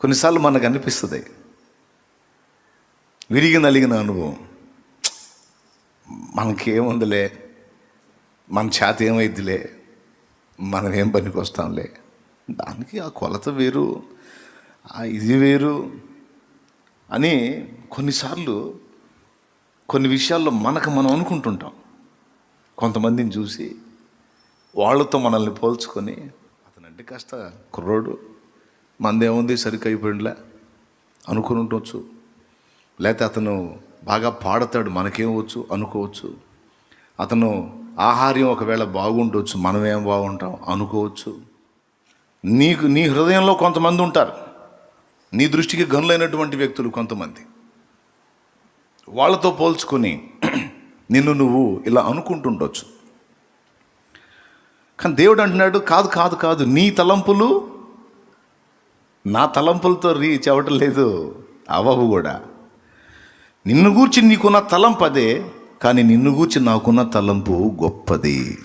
కొన్నిసార్లు మనకు అనిపిస్తుంది. విరిగి నలిగిన అనుభవం. మనకేముందిలే? మన చేత ఏమైద్దిలే? మనం ఏం పనికి వస్తాంలే? దానికి ఆ కొలత వేరు ఆ ఇది వేరు అని కొన్నిసార్లు కొన్ని విషయాల్లో మనకు మనం అనుకుంటుంటాం. కొంతమందిని చూసి వాళ్ళతో మనల్ని పోల్చుకొని అతనంటే కాస్త కుర్రోడు మందేముంది సరిగ్గా అయిపోయిందిలే అనుకుని ఉండొచ్చు లేకపోతే అతను బాగా పాడతాడు మనకేం వచ్చు అనుకోవచ్చు. అతను ఆహార్యం ఒకవేళ బాగుండొచ్చు మనమేం బాగుంటాం అనుకోవచ్చు. నీకు నీ హృదయంలో కొంతమంది ఉంటారు. నీ దృష్టికి గనులైనటువంటి వ్యక్తులు కొంతమంది. వాళ్ళతో పోల్చుకొని నిన్ను నువ్వు ఇలా అనుకుంటుండొచ్చు. కానీ దేవుడు అంటున్నాడు కాదు కాదు కాదు నీ తలంపులు నా తలంపులతో రీచ్ అవ్వటం లేదు. అవ్వవు కూడా. నిన్ను గూర్చి నీకున్న తలంపు అదే కానీ నిన్ను గూర్చి నాకున్న తలంపు గొప్పది.